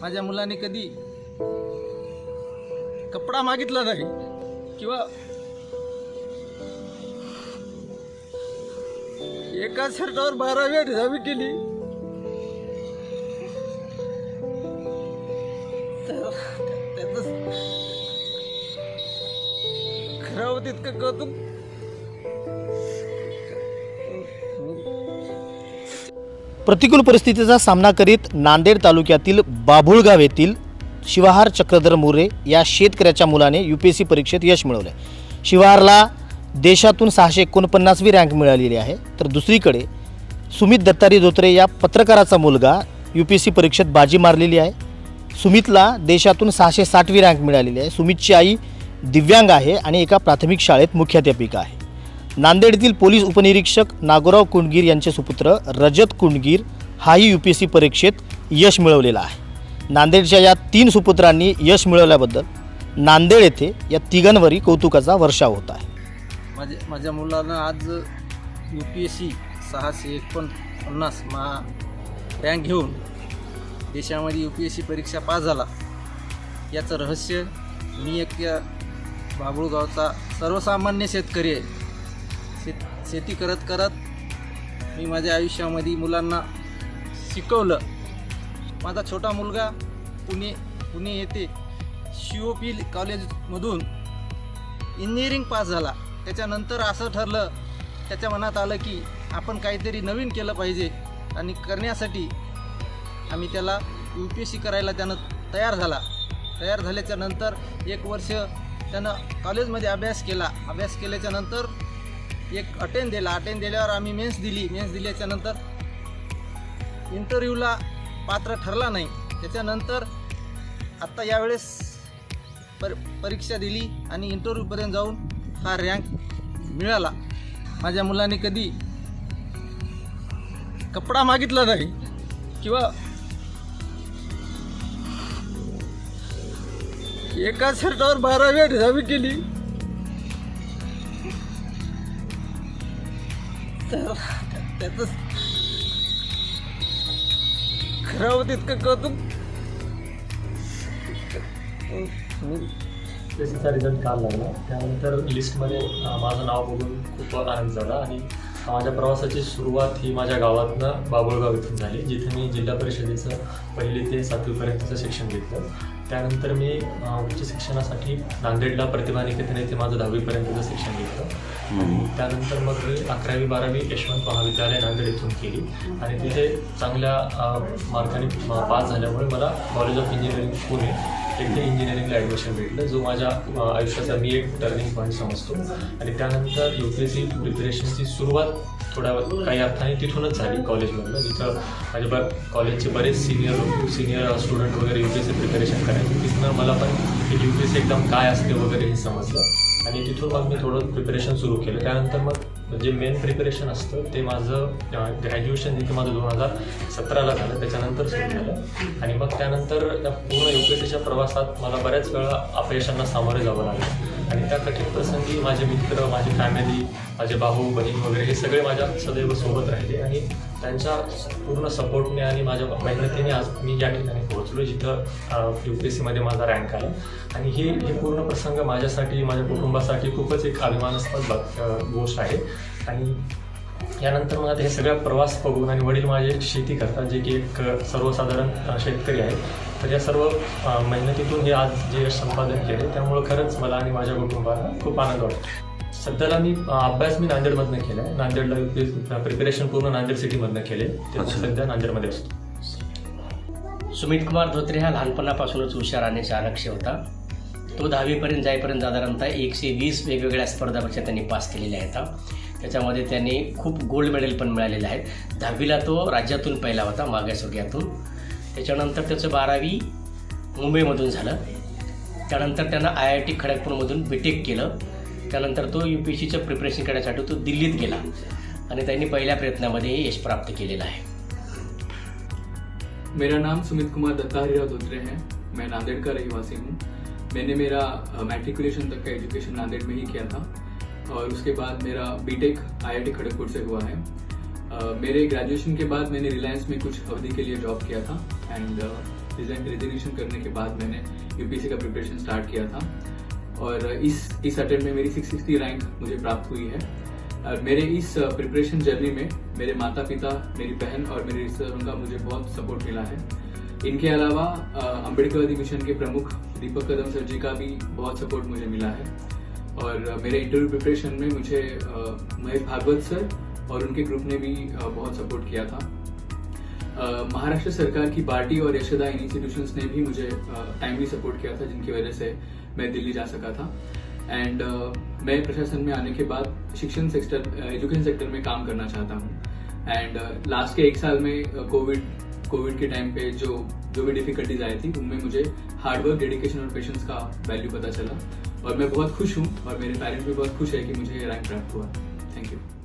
माझ्या मुलाने कधी कपडा मागितला नाही किंवा एका शर्टावर बारा वेळ दहावी केली. तर खरं तितकं कौतुक. प्रतिकूल परिस्थितीचा सामना करीत नांदेड तालुक्यातील बाभुळगाव येथील शिवाहार चक्रधर मोरे या शेतकऱ्याच्या मुलाने यू पी एस सी परीक्षेत यश मिळवले शिवाहारला देशातून सहाशे एकोणपन्नासवी रँक मिळालेली आहे. तर दुसरीकडे सुमित दत्तारी धोत्रे या पत्रकाराचा मुलगा यू पी एस सी परीक्षेत बाजी मारलेली आहे. सुमितला देशातून सहाशे साठवी रँक मिळालेली आहे. सुमितची आई दिव्यांग आहे आणि एका प्राथमिक शाळेत मुख्याध्यापिका आहे. नांदेड येथील पोलीस उपनिरीक्षक नागोराव कुंडगीर यांचे सुपुत्र रजत कुंडगीर हाही यू पी एस सी परीक्षेत यश मिळवलेला आहे. नांदेडच्या या तीन सुपुत्रांनी यश मिळवल्याबद्दल नांदेड येथे या तिघांवरही कौतुकाचा वर्षाव होत आहे. माझ्या माझ्या मुलानं आज यू पी एस सी सहाशे एकोणपन्नास मा रँक घेऊन देशामध्ये यू पी एस सी परीक्षा पास झाला. याचं रहस्य मी एक या बाबुळगावचा सर्वसामान्य शेतकरी आहे. शेती करत करत मी माझ्या आयुष्यामध्ये मुलांना शिकवलं. माझा छोटा मुलगा पुणे पुणे येथे शी ओ पी कॉलेजमधून इंजिनिअरिंग पास झाला. त्याच्यानंतर असं ठरलं त्याच्या मनात आलं की आपण काहीतरी नवीन केलं पाहिजे आणि करण्यासाठी आम्ही त्याला यू पी एस सी करायला त्यानं तयार झाला. तयार झाल्याच्यानंतर एक वर्ष त्यानं कॉलेजमध्ये अभ्यास केला. अभ्यास केल्याच्यानंतर एक अटेंड दिला अटेंड दिल्यावर आम्ही मेन्स दिली. मेन्स दिल्याच्या नंतर इंटरव्ह्यूला पात्र ठरला नाही. त्याच्यानंतर आत्ता यावेळेस पर परीक्षा दिली आणि इंटरव्ह्यूपर्यंत जाऊन हा रँक मिळाला. माझ्या मुलाने कधी कपडा मागितला नाही किंवा एका शर्टावर बारा वेळ केली. तर त्याचं खरं होतं इतकं कौतुक त्याचा रिझल्ट काल लागला त्यानंतर लिस्टमध्ये माझं नाव बघून खूप आनंद झाला आणि माझ्या प्रवासाची सुरुवात ही माझ्या गावातनं बाबुळगाव इथून झाली जिथे मी जिल्हा परिषदेचं पहिली ते सातवीपर्यंतचं शिक्षण घेतलं. त्यानंतर मी उच्च शिक्षणासाठी नांदेडला प्रतिभा निकेतन येथे माझं दहावीपर्यंतचं शिक्षण घेतलं. त्यानंतर मग मी अकरावी बारावी यशवंत महाविद्यालय नांदेड इथून केली. आणि तिथे चांगल्या मार्काने पास झाल्यामुळे मला कॉलेज ऑफ इंजिनिअरिंग पुणे तिथे इंजिनिअरिंगला ॲडमिशन भेटलं जो माझ्या आयुष्याचा मी एक टर्निंग पॉईंट समजतो. आणि त्यानंतर यू पी एस सी प्रिपरेशनची सुरुवात थोड्या काही अर्थाने तिथूनच झाली कॉलेजमधलं जिथं माझे ब कॉलेजचे बरेच सिनियर सिनियर स्टुडंट वगैरे U P S C preparation करायचे. तिथनं मला पण हे यू पी एस सी एकदम काय असते वगैरे हे समजलं. आणि तिथून मग मी थोडं प्रिपरेशन सुरू केलं. त्यानंतर मग जे मेन प्रिपरेशन असतं ते माझं ग्रॅज्युएशन जिथे माझं दोन हजार सतराला झालं. त्याच्यानंतर सुरू झालं. आणि मग त्यानंतर त्या पूर्ण यू पी एस सीच्या प्रवासात मला बऱ्याच वेळा अपयशांना सामोरे जावं लागलं. आणि त्या कठीण प्रसंगी माझे मित्र माझी फॅमिली माझे भाऊ बहीण वगैरे हे सगळे माझ्या सदैव सोबत राहिले आणि त्यांच्या पूर्ण सपोर्टने आणि माझ्या मेहनतीने आज मी या ठिकाणी पोहोचलो जिथं यू पी एस सीमध्ये माझा रँक आला. आणि हे हे पूर्ण प्रसंग माझ्यासाठी माझ्या कुटुंबासाठी खूपच एक अभिमानास्पद गोष्ट आहे. आणि यानंतर मला हे सगळा प्रवास बघून आणि वडील माझे शेती करतात जे की एक सर्वसाधारण शेतकरी आहेत. तर या सर्व मेहनतीतून हे आज जे यश संपादन केले त्यामुळं खरंच मला आणि माझ्या कुटुंबाला खूप आनंद वाटतो सध्याला मी अभ्यास मी नांदेडमधनं केला आहे नांदेडला प्रिपरेशन पूर्ण नांदेड सिटीमधनं केले ते सध्या नांदेडमध्ये असतो. सुमित कुमार धोत्रे हा लहानपणापासूनच हुशार आणि चाणक्य होता. तो दहावीपर्यंत जाईपर्यंत साधारणतः एकशे वीस वेगवेगळ्या स्पर्धा परीक्षा त्यांनी पास केलेल्या आहेत. त्याच्यामध्ये त्यांनी खूप गोल्ड मेडल पण मिळालेले आहेत. दहावीला तो राज्यातून पहिला होता मागासवर्गीयातून त्याच्यानंतर त्याचं बारावी मुंबईमधून झालं. त्यानंतर त्यांना आय आय टी खडगपूरमधून बी टेक केलं. त्यानंतर तो यू पी एस सीचं प्रिपरेशन करण्यासाठी तो दिल्लीत गेला. आणि त्यांनी पहिल्या प्रयत्नामध्ये यश प्राप्त केलेलं आहे. मेरा नाम सुमित कुमार दत्ता हरिराव धोत्रे है. मैं नांदेड़ का रहीवासी हूँ. मैंने मेरा मैट्रिकुलेशन तक का एजुकेशन नांदेड़ में ही किया था. और उसके बाद मेरा बीटेक आईआईटी खड़गपुर से हुआ है। अ, मेरे ग्रेजुएशन के बाद मैंने रिलायंस में कुछ अवधि के लिए जॉब किया था एंड रिजर्वेशन करने के बाद मैंने यूपीएससी का प्रिपरेशन स्टार्ट किया था। और इस इस अटेम्प्ट में मेरी 660 रैंक मुझे प्राप्त हुई है। और मेरे इस प्रिपरेशन जर्नी में मेरे माता पिता मेरी बहन और मेरे रिश्तेदारों का मुझे बहुत सपोर्ट मिला है। इनके अलावा अम्बेडकरवादी मिशन के प्रमुख दीपक कदम सर जी का भी बहुत सपोर्ट मुझे मिला है। और मेरे इंटरव्यू प्रिपरेशन में मुझे महेश भागवत सर और उनके ग्रुप ने भी बहुत सपोर्ट किया था। महाराष्ट्र सरकार की बाटी और यशोदा इंस्टीट्यूशंस ने भी मुझे टाइमली सपोर्ट किया था, जिनकी वजह से मैं दिल्ली जा सका था। एंड मैं प्रशासन में आने के बाद शिक्षण सेक्टर एजुकेशन सेक्टर में काम करना चाहता हूँ। एंड लास्ट के एक साल में कोविड कोविड के टाइम पे जो जो भी डिफिकल्टीज आई थी, उनमें मुझे हार्डवर्क डेडिकेशन और पेशेंस का वैल्यू पता चला। और मैं बहुत खुश हूँ और मेरे पेरेंट्स भी बहुत खुश है कि मुझे ये रैंक प्राप्त हुआ। Thank you